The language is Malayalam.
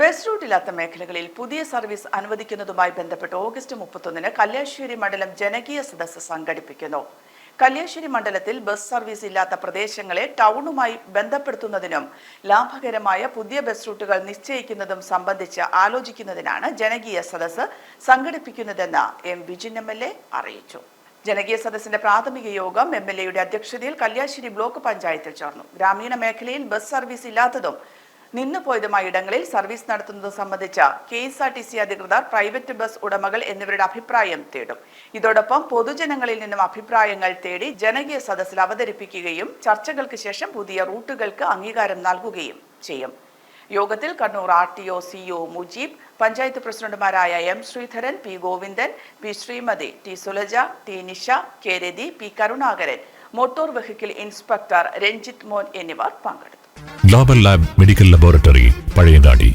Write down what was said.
ബസ് റൂട്ടില്ലാത്ത മേഖലകളിൽ പുതിയ സർവീസ് അനുവദിക്കുന്നതുമായി ബന്ധപ്പെട്ട് ഓഗസ്റ്റ് മുപ്പത്തൊന്നിന് കല്യാശ്ശേരി മണ്ഡലം ജനകീയ സദസ്സ് സംഘടിപ്പിക്കുന്നു. കല്യാശ്ശേരി മണ്ഡലത്തിൽ ബസ് സർവീസ് ഇല്ലാത്ത പ്രദേശങ്ങളെ ടൗണുമായി ബന്ധപ്പെടുത്തുന്നതിനും ലാഭകരമായ പുതിയ ബസ് റൂട്ടുകൾ നിശ്ചയിക്കുന്നതും സംബന്ധിച്ച് ആലോചിക്കുന്നതിനാണ് ജനകീയ സദസ്സ് സംഘടിപ്പിക്കുന്നതെന്ന് M Vijin M L A അറിയിച്ചു. ജനകീയ സദസ്സിന്റെ പ്രാഥമിക യോഗം എം എൽ എയുടെ അധ്യക്ഷതയിൽ കല്യാശ്ശേരി ബ്ലോക്ക് പഞ്ചായത്തിൽ ചേർന്നു. ഗ്രാമീണ മേഖലയിൽ ബസ് സർവീസ് ഇല്ലാത്തതും നിന്നുപോയതുമായ ഇടങ്ങളിൽ സർവീസ് നടത്തുന്നത് സംബന്ധിച്ച K S R T C അധികൃതർ പ്രൈവറ്റ് ബസ് ഉടമകൾ എന്നിവരുടെ അഭിപ്രായം തേടും. ഇതോടൊപ്പം പൊതുജനങ്ങളിൽ നിന്നും അഭിപ്രായങ്ങൾ തേടി ജനകീയ സദസ്സിൽ അവതരിപ്പിക്കുകയും ചർച്ചകൾക്ക് ശേഷം പുതിയ റൂട്ടുകൾക്ക് അംഗീകാരം നൽകുകയും ചെയ്യും. യോഗത്തിൽ Kannur R T O C O Mujeeb panchayat പ്രസിഡന്റുമാരായ M Sreedharan P Govindan P Sreemathi T Sulaja T Nisha K Rathi P Karunakaran motor vehicle inspector Ranjith Mon എന്നിവർ പങ്കെടുത്തു. Global lab medical laboratory Pazhayangadi